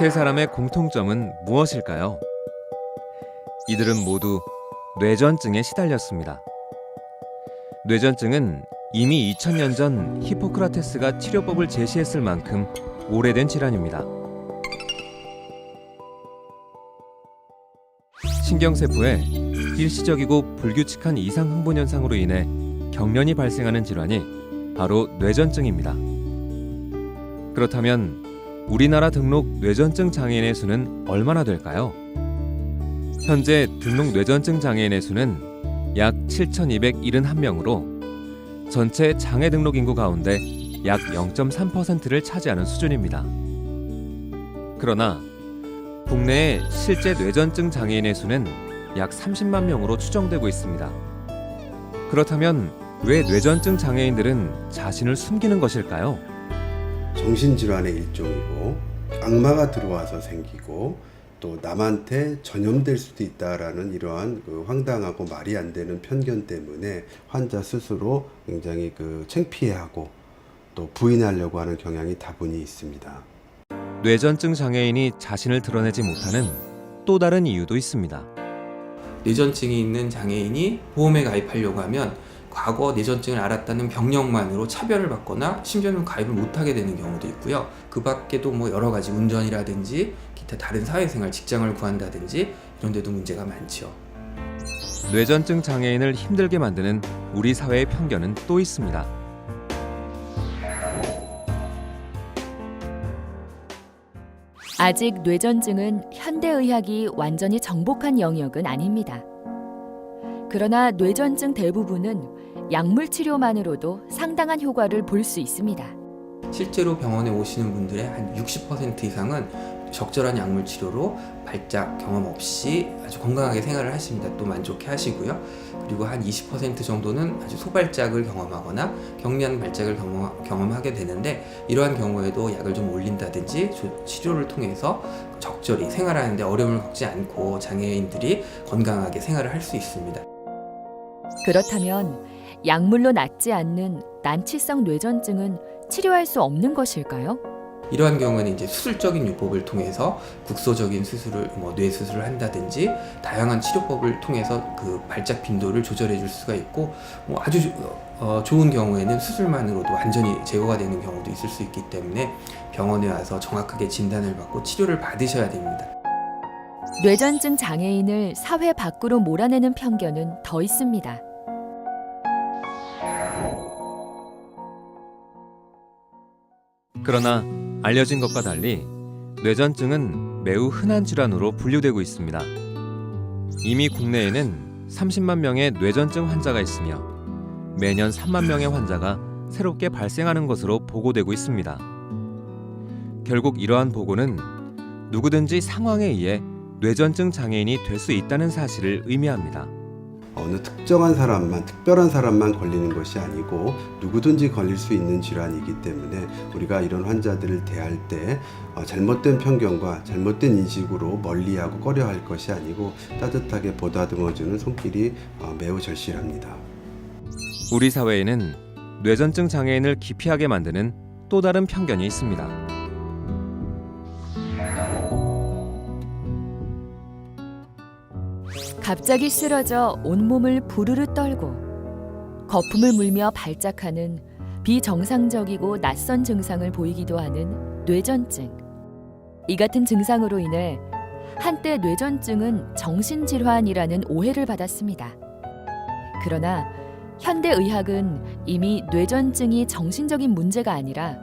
세 사람의 공통점은 무엇일까요? 이들은 모두 뇌전증에 시달렸습니다. 뇌전증은 이미 2000년 전 히포크라테스가 치료법을 제시했을 만큼 오래된 질환입니다. 신경세포에 일시적이고 불규칙한 이상 흥분 현상으로 인해 경련이 발생하는 질환이 바로 뇌전증입니다. 그렇다면 우리나라 등록 뇌전증 장애인의 수는 얼마나 될까요? 현재 등록 뇌전증 장애인의 수는 약 7,271명으로 전체 장애 등록 인구 가운데 약 0.3%를 차지하는 수준입니다. 그러나 국내의 실제 뇌전증 장애인의 수는 약 30만 명으로 추정되고 있습니다. 그렇다면 왜 뇌전증 장애인들은 자신을 숨기는 것일까요? 정신질환의 일종이고 악마가 들어와서 생기고 또 남한테 전염될 수도 있다라는 이러한 그 황당하고 말이 안 되는 편견 때문에 환자 스스로 굉장히 그 창피해하고 또 부인하려고 하는 경향이 다분히 있습니다. 뇌전증 장애인이 자신을 드러내지 못하는 또 다른 이유도 있습니다. 뇌전증이 있는 장애인이 보험에 가입하려고 하면 과거 뇌전증을 알았다는 병력만으로 차별을 받거나 심지어는 가입을 못하게 되는 경우도 있고요. 그 밖에도 뭐 여러 가지 운전이라든지 기타 다른 사회생활, 직장을 구한다든지 이런 데도 문제가 많죠. 뇌전증 장애인을 힘들게 만드는 우리 사회의 편견은 또 있습니다. 아직 뇌전증은 현대의학이 완전히 정복한 영역은 아닙니다. 그러나 뇌전증 대부분은 약물 치료만으로도 상당한 효과를 볼 수 있습니다. 실제로 병원에 오시는 분들의 한 60% 이상은 적절한 약물 치료로 발작 경험 없이 아주 건강하게 생활을 하십니다. 또 만족해 하시고요. 그리고 한 20% 정도는 아주 소발작을 경험하거나 경미한 발작을 경험, 경험하게 되는데 이러한 경우에도 약을 좀 올린다든지 조- 치료를 통해서 적절히 생활하는데 어려움을 겪지 않고 장애인들이 건강하게 생활을 할 수 있습니다. 그렇다면 약물로 낫지 않는 난치성 뇌전증은 치료할 수 없는 것일까요? 이러한 경우에는 이제 수술적인 요법을 통해서 국소적인 수술을 뭐 뇌 수술을 한다든지 다양한 치료법을 통해서 그 발작 빈도를 조절해 줄 수가 있고 뭐 아주 조- 어, 좋은 경우에는 수술만으로도 완전히 제거가 되는 경우도 있을 수 있기 때문에 병원에 와서 정확하게 진단을 받고 치료를 받으셔야 됩니다. 뇌전증 장애인을 사회 밖으로 몰아내는 편견은 더 있습니다. 그러나 알려진 것과 달리 뇌전증은 매우 흔한 질환으로 분류되고 있습니다. 이미 국내에는 30만 명의 뇌전증 환자가 있으며 매년 3만 명의 환자가 새롭게 발생하는 것으로 보고되고 있습니다. 결국 이러한 보고는 누구든지 상황에 의해 뇌전증 장애인이 될 수 있다는 사실을 의미합니다. 어느 특정한 사람만 특별한 사람만 걸리는 것이 아니고 누구든지 걸릴 수 있는 질환이기 때문에 우리가 이런 환자들을 대할 때 어, 잘못된 편견과 잘못된 인식으로 멀리하고 꺼려할 것이 아니고 따뜻하게 보다듬어주는 손길이 어, 매우 절실합니다. 우리 사회에는 뇌전증 장애인을 기피하게 만드는 또 다른 편견이 있습니다. 갑자기 쓰러져 온몸을 부르르 떨고 거품을 물며 발작하는 비정상적이고 낯선 증상을 보이기도 하는 뇌전증. 이 같은 증상으로 인해 한때 뇌전증은 정신질환이라는 오해를 받았습니다. 그러나 현대의학은 이미 뇌전증이 정신적인 문제가 아니라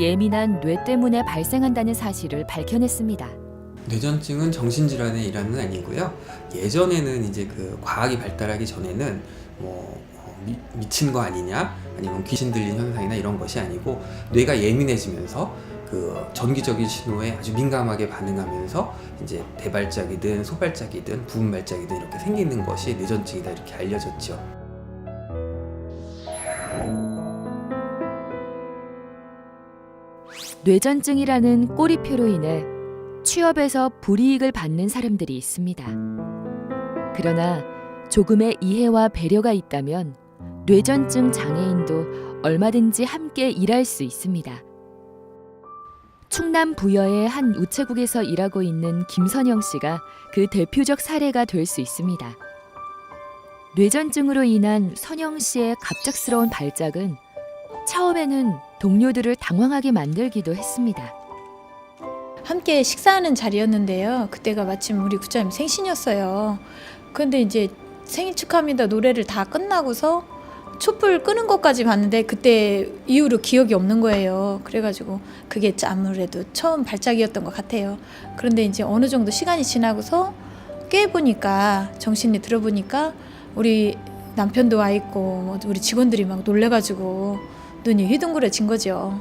예민한 뇌 때문에 발생한다는 사실을 밝혀냈습니다. 뇌전증은 정신질환의 일환은 아니고요. 예전에는 이제 그 과학이 발달하기 전에는 뭐 어, 미, 미친 거 아니냐 아니면 귀신 들린 현상이나 이런 것이 아니고 뇌가 예민해지면서 그 전기적인 신호에 아주 민감하게 반응하면서 이제 대발작이든 소발작이든 부분 발작이든 이렇게 생기는 것이 뇌전증이다 이렇게 알려졌죠. 뇌전증이라는 꼬리표로 인해 취업에서 불이익을 받는 사람들이 있습니다. 그러나 조금의 이해와 배려가 있다면 뇌전증 장애인도 얼마든지 함께 일할 수 있습니다. 충남 부여의 한 우체국에서 일하고 있는 김선영 씨가 그 대표적 사례가 될 수 있습니다. 뇌전증으로 인한 선영 씨의 갑작스러운 발작은 처음에는 동료들을 당황하게 만들기도 했습니다. 함께 식사하는 자리였는데요. 그때가 마침 우리 구자님 생신이었어요. 근데 이제 생일 축하합니다 노래를 다 끝나고서 촛불 끄는 것까지 봤는데 그때 이후로 기억이 없는 거예요. 그래가지고 그게 아무래도 처음 발작이었던 것 같아요. 그런데 이제 어느 정도 시간이 지나고서 깨보니까 정신이 들어보니까 우리 남편도 와 있고 뭐 우리 직원들이 막 놀래가지고 눈이 휘둥그레진 거죠.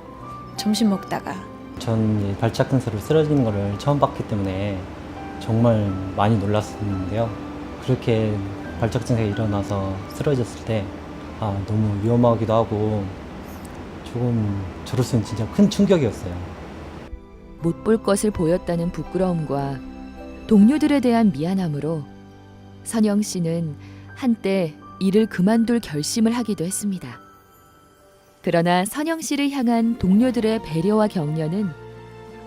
점심 먹다가. 전이 발작 증세로 쓰러지는 거를 처음 봤기 때문에 정말 많이 놀랐었는데요. 그렇게 발작 증세가 일어나서 쓰러졌을 때 아, 너무 위험하기도 하고 조금 저로서는 진짜 큰 충격이었어요. 못 볼 것을 보였다는 부끄러움과 동료들에 대한 미안함으로 선영 씨는 한때 일을 그만둘 결심을 하기도 했습니다. 그러나 선영 씨를 향한 동료들의 배려와 격려는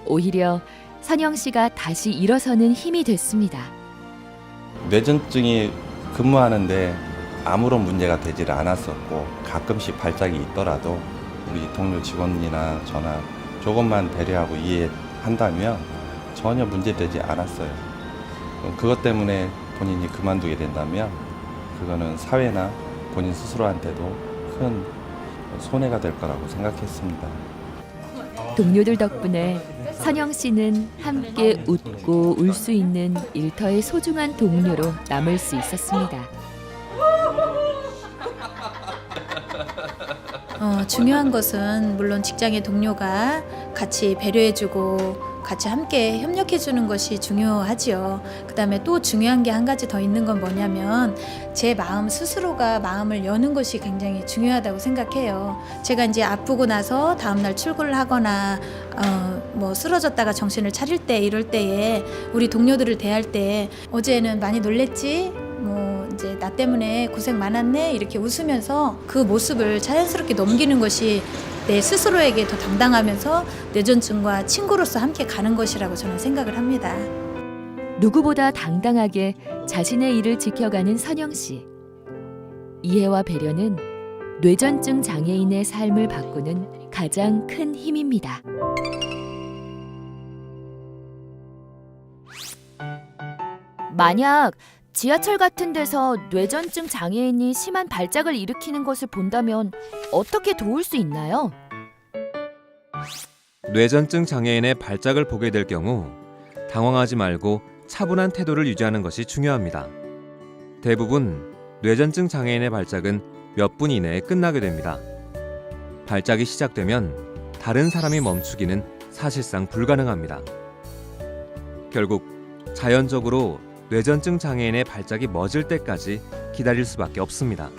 오히려 선영 씨가 다시 일어서는 힘이 됐습니다. 뇌전증이 근무하는데 아무런 문제가 되질 않았었고 가끔씩 발작이 있더라도 우리 동료 직원이나 저나 조금만 배려하고 이해한다면 전혀 문제되지 않았어요. 어, 그것 때문에 본인이 그만두게 된다면 그거는 사회나 본인 스스로한테도 큰 손해가 될 거라고 생각했습니다. 동료들 덕분에 선영 씨는 함께 웃고 울 수 있는 일터의 소중한 동료로 남을 수 있었습니다. 어, 중요한 것은 물론 직장의 동료가 같이 배려해주고 같이 함께 협력해 주는 것이 중요하지요. 그 다음에 또 중요한 게 한 가지 더 있는 건 뭐냐면 제 마음 스스로가 마음을 여는 것이 굉장히 중요하다고 생각해요. 제가 이제 아프고 나서 다음날 출근을 하거나 어, 뭐 쓰러졌다가 정신을 차릴 때 이럴 때에 우리 동료들을 대할 때 어제는 많이 놀랬지? 뭐 이제 나 때문에 고생 많았네 이렇게 웃으면서 그 모습을 자연스럽게 넘기는 것이 내 스스로에게 더 당당하면서 뇌전증과 친구로서 함께 가는 것이라고 저는 생각을 합니다. 누구보다 당당하게 자신의 일을 지켜가는 선영 씨. 이해와 배려는 뇌전증 장애인의 삶을 바꾸는 가장 큰 힘입니다. 만약 지하철 같은 데서 뇌전증 장애인이 심한 발작을 일으키는 것을 본다면 어떻게 도울 수 있나요? 뇌전증 장애인의 발작을 보게 될 경우 당황하지 말고 차분한 태도를 유지하는 것이 중요합니다. 대부분 뇌전증 장애인의 발작은 몇 분 이내에 끝나게 됩니다. 발작이 시작되면 다른 사람이 멈추기는 사실상 불가능합니다. 결국 자연적으로 뇌전증 장애인의 발작이 멎을 때까지 기다릴 수밖에 없습니다.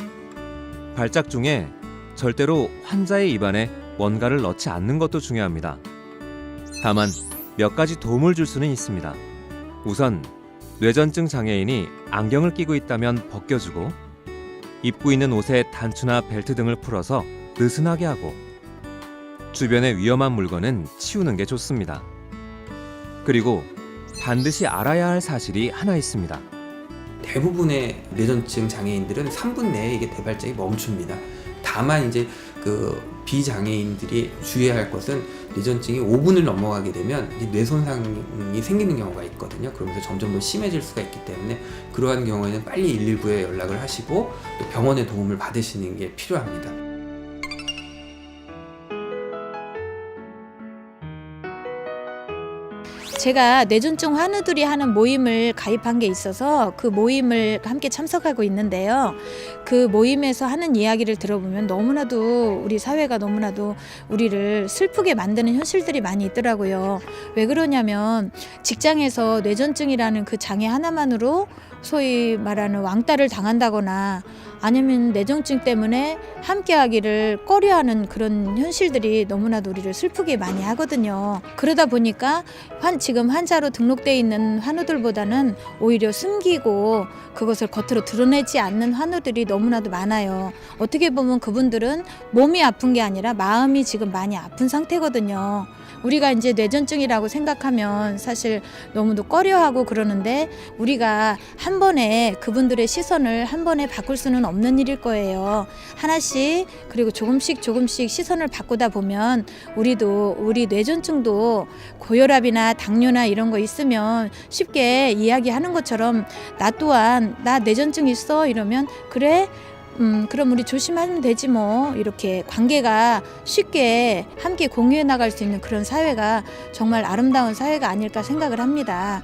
발작 중에 절대로 환자의 입안에 뭔가를 넣지 않는 것도 중요합니다. 다만 몇 가지 도움을 줄 수는 있습니다. 우선 뇌전증 장애인이 안경을 끼고 있다면 벗겨주고 입고 있는 옷의 단추나 벨트 등을 풀어서 느슨하게 하고 주변의 위험한 물건은 치우는 게 좋습니다. 그리고 반드시 알아야 할 사실이 하나 있습니다. 대부분의 뇌전증 장애인들은 3분 내에 이게 대발작이 멈춥니다. 다만 이제 그 비장애인들이 주의해야 할 것은 뇌전증이 5분을 넘어가게 되면 뇌 손상이 생기는 경우가 있거든요. 그러면서 점점 더 심해질 수가 있기 때문에 그러한 경우에는 빨리 119에 연락을 하시고 또 병원의 도움을 받으시는 게 필요합니다. 제가 뇌전증 환우들이 하는 모임을 가입한 게 있어서 그 모임을 함께 참석하고 있는데요. 그 모임에서 하는 이야기를 들어보면 너무나도 우리 사회가 너무나도 우리를 슬프게 만드는 현실들이 많이 있더라고요. 왜 그러냐면 직장에서 뇌전증이라는 그 장애 하나만으로 소위 말하는 왕따를 당한다거나 아니면 뇌전증 때문에 함께 하기를 꺼려하는 그런 현실들이 너무나도 우리를 슬프게 많이 하거든요. 그러다 보니까 환, 지금 환자로 등록돼 있는 환우들보다는 오히려 숨기고 그것을 겉으로 드러내지 않는 환우들이 너무나도 많아요. 어떻게 보면 그분들은 몸이 아픈 게 아니라 마음이 지금 많이 아픈 상태거든요. 우리가 이제 뇌전증이라고 생각하면 사실 너무도 꺼려하고 그러는데 우리가 한 번에 그분들의 시선을 한 번에 바꿀 수는 없는 일일 거예요. 하나씩 그리고 조금씩 조금씩 시선을 바꾸다 보면 우리도 우리 뇌전증도 고혈압이나 당뇨나 이런 거 있으면 쉽게 이야기하는 것처럼 나 또한 나 뇌전증 있어 이러면 그래 음, 그럼 우리 조심하면 되지 뭐. 이렇게 관계가 쉽게 함께 공유해 나갈 수 있는 그런 사회가 정말 아름다운 사회가 아닐까 생각을 합니다.